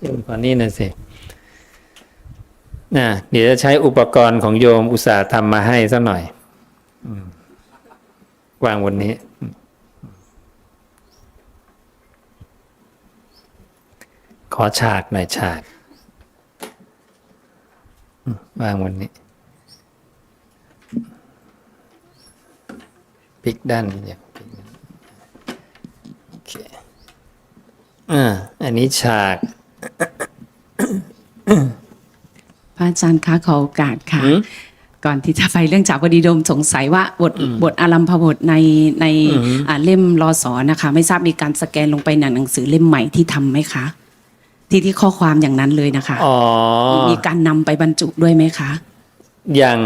โยมขอนี่หน่อยสินะเดี๋ยวจะใช้อุปกรณ์ของโยมอุตสาห์ทำมาให้สักหน่อยวางวันนี้ ขอฉากหน่อยฉากวางวันนี้พลิกด้านนี้เดียวพลิกด้านโอเค อ่าอันนี้ฉาก พระอาจารย์คะขอโอกาสค่ะ หืมก่อนที่จะไปเรื่องจากวดีโดมสงสัยว่าบทบทอารัมพบทในในอืมอ่าเล่มรอสอนะคะ ไม่ทราบมีการสแกนลงไปในหนังสือเล่มใหม่ที่ทำไหมคะ ที่ที่ข้อความอย่างนั้นเลยนะคะ อ๋อมีการนำไปบรรจุด้วยไหมคะอย่าง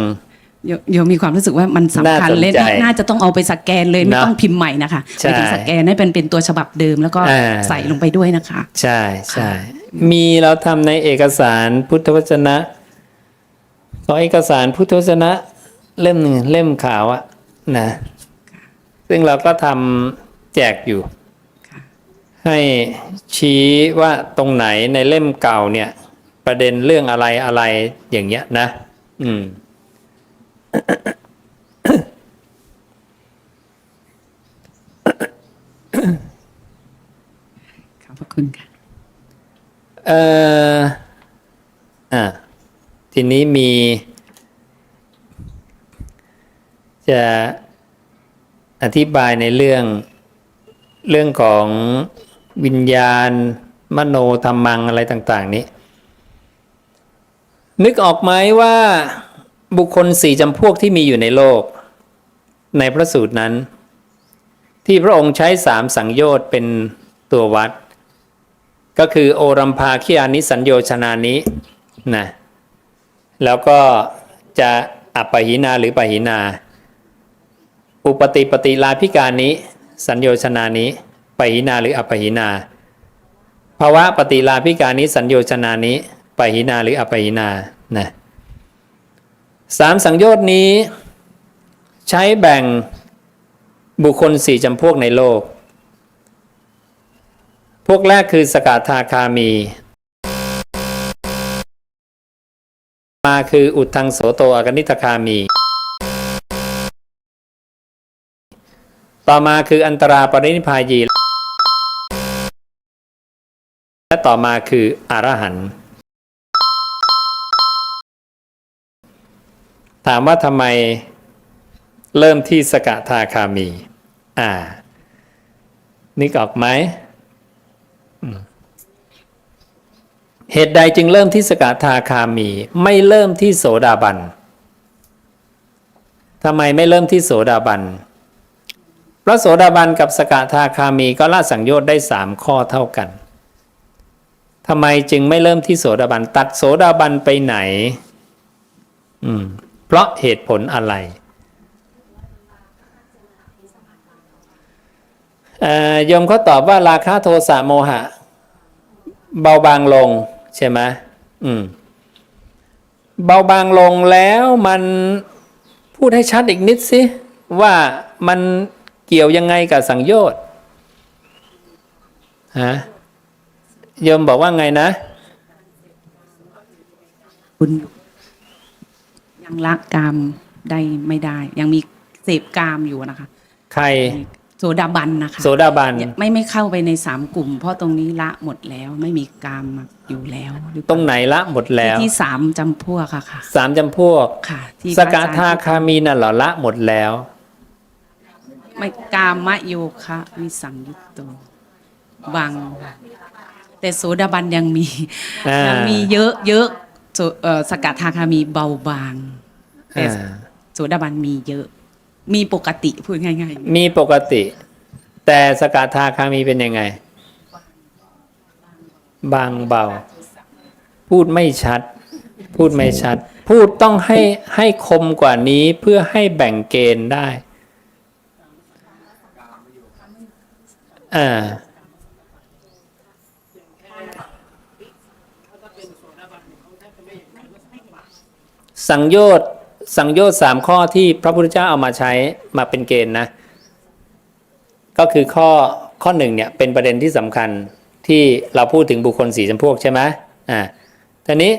โยโยมมีความรู้สึกว่ามันสำคัญน่าสนใจเลยน่าน่าจะต้องเอาไปสแกนเลยไม่เนอะต้องพิมพ์ใหม่นะคะใช่ ไปถึงสแกนให้เป็นเป็นตัวฉบับเดิมแล้วก็อ่าใส่ลงไปด้วยนะคะ ใช่ใช่มีเราทำในเอกสารพุทธวจนะขอเอกสารพุทธวจนะเล่มหนึ่งเล่มขาวอะนะซึ่งเราก็ทำแจกอยู่ ค่ะ ให้ชี้ว่าตรงไหนในเล่มเก่าเนี่ย ประเด็นเรื่องอะไรอะไรอย่างเงี้ยนะ อืม ขอบพระคุณค่ะ เอ่ออะทีนี้มี จะอธิบายในเรื่องเรื่องของวิญญาณ มโนธรรมังอะไรต่าง ๆ นี้ นึกออกไหมว่า บุคคลสี่จำพวกที่มีอยู่ในโลก ในพระสูตรนั้น ที่พระองค์ใช้สามสังโยชน์เป็นตัววัด ก็คือโอรัมพาคิอานิสัญโยชนานินะแล้วก็จะอัปปหินาหรือปหินา อุปติปฏิลาภิการนี้ สัญโยชนานี้ปหินาหรืออัปปหินาภาวะปฏิลาภิการนี้สัญโยชนานี้ปหินาหรืออัปปหินานะ สามสังโยชน์นี้ ใช้แบ่งบุคคลสี่จำพวกในโลก พวกแรกคือสกทาคามี มาคืออุทังโสโตอากนิทคามี ต่อมาคืออันตราปรินิพพายี และต่อมาคืออรหันต์ ถามว่าทำไมเริ่มที่สกทาคามี อ่านึกออกไหมเหตุใดจึงเริ่มที่สกทาคามี ไม่เริ่มที่โสดาบันทำไมไม่เริ่มที่โสดาบันพระโสดาบันกับสกทาคามีก็ละสังโยชน์ได้สามข้อเท่ากันทำไมจึงไม่เริ่มที่โสดาบัน ตัดโสดาบันไปไหน อืม เพราะเหตุผลอะไรโยมเขาตอบว่าราคะโทสะโมหะ เบาบางลงใช่ไหมอืม เบาบางลงแล้วมันพูดให้ชัดอีกนิดสิ ว่ามันเกี่ยวยังไงกับสังโยชน์ฮะโยมบอกว่าไงนะคุณ ยังละกามได้ไม่ได้ ยังมีเสพกามอยู่นะคะ ใครโสดาบันนะคะ โสดาบันไม่ไม่เข้าไปในสามกลุ่ม เพราะตรงนี้ละหมดแล้วไม่มีกามอยู่แล้วหรือเปตรล่างไหนละหมดแล้วที่สามจำพวกค่ะค่ะสามจำพวกค่ะที่สพระกอจรย์ทาคามีน่ะเหรอละหมดแล้ว ไม่กามะโยคะวิสังยุตโตบางแต่โสดาบันยังมีอ่ายัยังมีเยอะเยอะโสเอ่อสกัดทาคามีเบาบาง แต่อ่าโสดาบันมีเยอะ มีปกติพูดง่ายมีปกติ แต่สกทาคามีเป็นยังไง บางเบา พูดไม่ชัด พูดไม่ชัด พูดต้องให้ให้คมกว่านี้เพื่อให้แบ่งเกณฑ์ได้อ่าสังโยชน์ สังโยชน์สามข้อที่พระพุทธเจ้าเอามาใช้มาเป็นเกณฑ์นะ ก็คือข้อข้อหนึ่งเนี่ยเป็นประเด็นที่สำคัญที่เราพูดถึงบุคคลสี่จำพวกใช่ไหมอ่าทีนี้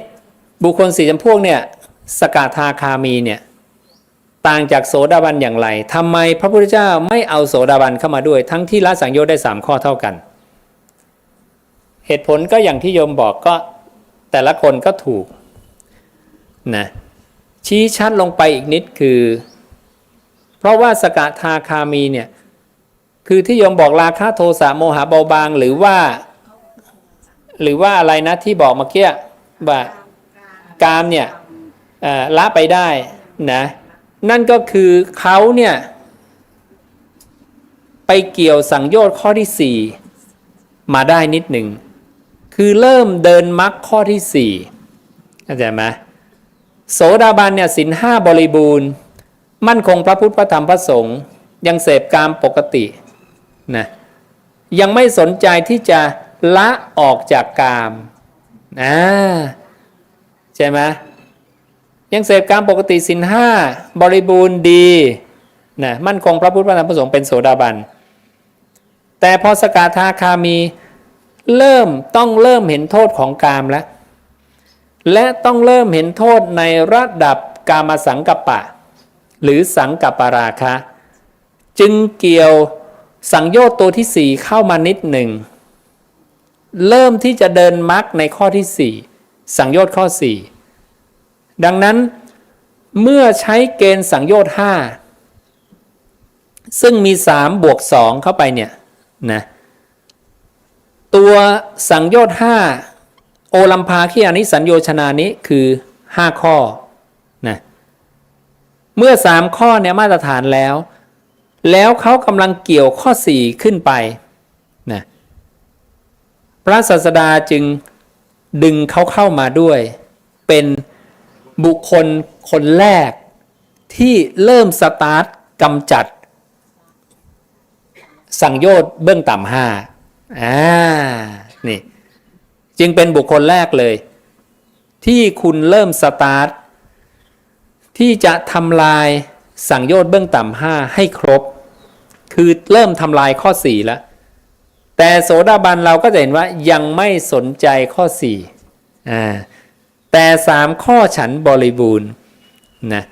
บุคคลสี่จำพวกเนี่ยสกาทาคามีเนี่ยต่างจากโสดาบันอย่างไรทำไมพระพุทธเจ้าไม่เอาโสดาบันเข้ามาด้วย ทั้งที่ละสังโยชน์ได้สามข้อเท่ากัน เหตุผลก็อย่างที่โยมบอกก็แต่ละคนก็ถูกนะ ชี้ชัดลงไปอีกนิดคือ เพราะว่าสกทาคามีเนี่ย คือที่โยมบอกราคะโทสะโมหะเบาบาง หรือว่า หรือว่าอะไรนะที่บอกเมื่อกี้ว่ากามเนี่ยละไปได้นะนั่นก็คือเขาเนี่ย ไปเกี่ยวสังโยชน์ข้อที่สี่มาได้นิดหนึ่ง คือเริ่มเดินมรรคข้อที่สี่เข้าใจไหม โสดาบันเนี่ยสินห้าบริบูรณ์ มั่นคงพระพุทธพระธรรมพระสงฆ์ยังเสพกามปกตินะยังไม่สนใจที่จะละออกจากกามนะใช่ไหมยังเสพกามปกติสินห้าบริบูรณ์ดีนะมั่นคงพระพุทธพระธรรมพระสงฆ์เป็นโสดาบัน แต่พอสกทาคามีเริ่มต้องเริ่มเห็นโทษของกามแล้ว และต้องเริ่มเห็นโทษในระดับกามสังกัปปะ หรือสังกัปปราคะ จึงเกี่ยวสังโยชน์ตัวที่สี่เข้ามานิดหนึ่ง เริ่มที่จะเดินมรรคในข้อที่สี่สังโยชน์ข้อสี่ดังนั้นเมื่อใช้เกณฑ์สังโยชน์ห้าซึ่งมีสามบวกสองเข้าไปเนี่ยนะตัวสังโยชน์ห้า โอลัมพาขีอานิสัญโยชนานี้คือห้าข้อนะเมื่อสามข้อเนี่ยมาตรฐานแล้ว แล้วเขากำลังเกี่ยวข้อสี่ขึ้นไปนะพระศาสดาจึงดึงเขาเข้ามาด้วย เป็นบุคคลคนแรกที่เริ่มสตาร์ทกำจัด สังโยชน์เบื้องต่ำห้าอ่านี่ จึงเป็นบุคคลแรกเลย ที่คุณเริ่มสตาร์ทที่จะทำลายสังโยชน์เบื้องต่ำห้าให้ครบ คือเริ่มทำลายข้อสี่แล้ว แต่โสดาบันเราก็จะเห็นว่ายังไม่สนใจข้อสี่อ่าแต่สามข้อฉันบริบูรณ์นะ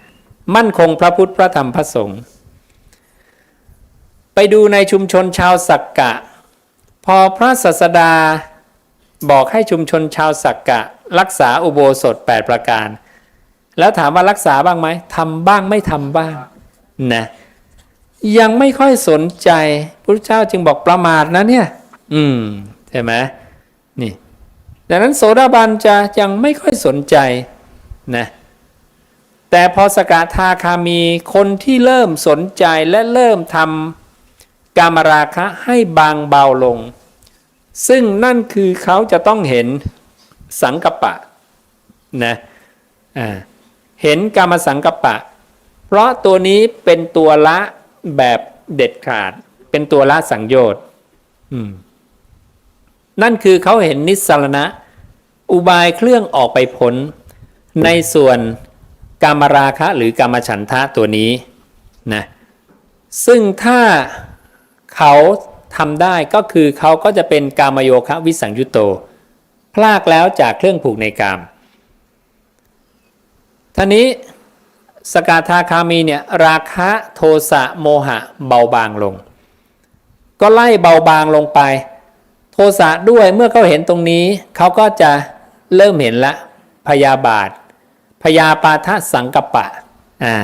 มั่นคงพระพุทธพระธรรมพระสงฆ์ไปดูในชุมชนชาวสักกะ พอพระศาสดา บอกให้ชุมชนชาวสักกะ รักษาอุโบสถ 8 ประการ แล้วถามว่ารักษาบ้างไหมทำบ้างไม่ทำบ้างนะยังไม่ค่อยสนใจพระเจ้าจึงบอกประมาทนะเนี่ย อืมใช่ไหมนี่ดังนั้นโสดาบันจะยังไม่ค่อยสนใจนะแต่พอสกทาคามีคนที่เริ่มสนใจและเริ่มทำกามราคะให้บางเบาลง ซึ่งนั่นคือเขาจะต้องเห็นสังกปะนะเห็นกามสังกปะ เพราะตัวนี้เป็นตัวละแบบเด็ดขาด เป็นตัวละสังโยชน์นั่นคือเขาเห็นนิสสารณะ อุบายเครื่องออกไปพ้นในส่วนกามราคะหรือกามฉันทะตัวนี้นะซึ่งถ้าเขา ทำได้ก็คือเขาก็จะเป็นกามโยคะวิสังยุตโต พลากแล้วจากเครื่องผูกในกามท่านี้สกาทาคามีเนี่ยราคะโทสะโมหะเบาบางลง ก็ไล่เบาบางลงไป โทสะด้วยเมื่อเขาเห็นตรงนี้เขาก็จะเริ่มเห็นละพยาบาท พยาปาทสังกปะอ่า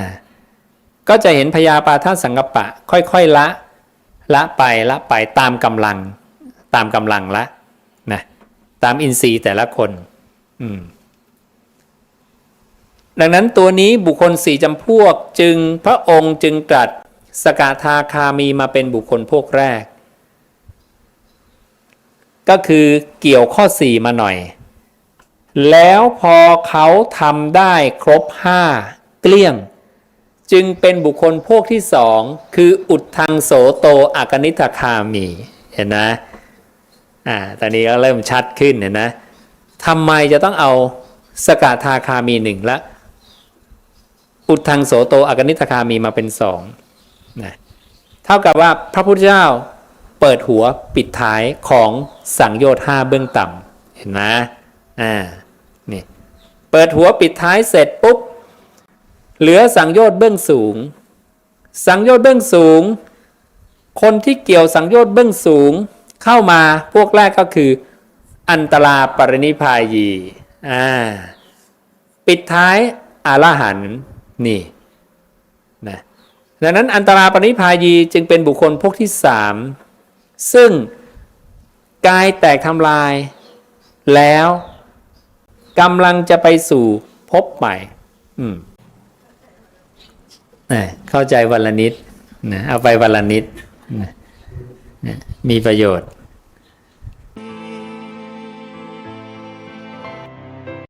ก็จะเห็นพยาปาทสังกปะ ค่อยๆละ ละไปละไปตามกำลัง ตามกำลังละนะตามอินทรีย์แต่ละคนอืมดังนั้นตัวนี้บุคคลสี่จำพวกจึงพระองค์จึงตรัสสกาทาคามีมาเป็นบุคคลพวกแรก ก็คือเกี่ยวข้อสี่มาหน่อย แล้วพอเขาทำได้ครบห้าเกลี้ยง จึงเป็นบุคคลพวกที่สองคืออุดทางโสโตอากนิทคามีเห็นนะอ่าตอนนี้ก็เริ่มชัดขึ้นเห็นนะทำไมจะต้องเอาสกทาคามีหนึ่งและอุดทางโสโตอากนิทคามีมาเป็นสองนะเท่ากับว่าพระพุทธเจ้าเปิดหัวปิดท้ายของสังโยชน์ห้าเบื้องต่ำเห็นไหมอ่านี่เปิดหัวปิดท้ายเสร็จปุ๊บ เหลือสังโยชน์เบื้องสูง สังโยชน์เบื้องสูง คนที่เกี่ยวสังโยชน์เบื้องสูงเข้ามาพวกแรกก็คือ อันตราปรินิพายีอ่าปิดท้ายอรหันนี่นะดังนั้นอันตราปรินิพายีจึงเป็นบุคคลพวกที่สามซึ่งกายแตกทำลาย แล้วกำลังจะไปสู่พบใหม่ อืม เข้าใจวันละนิดนะเอาไปวันละนิดนะนะมีประโยชน์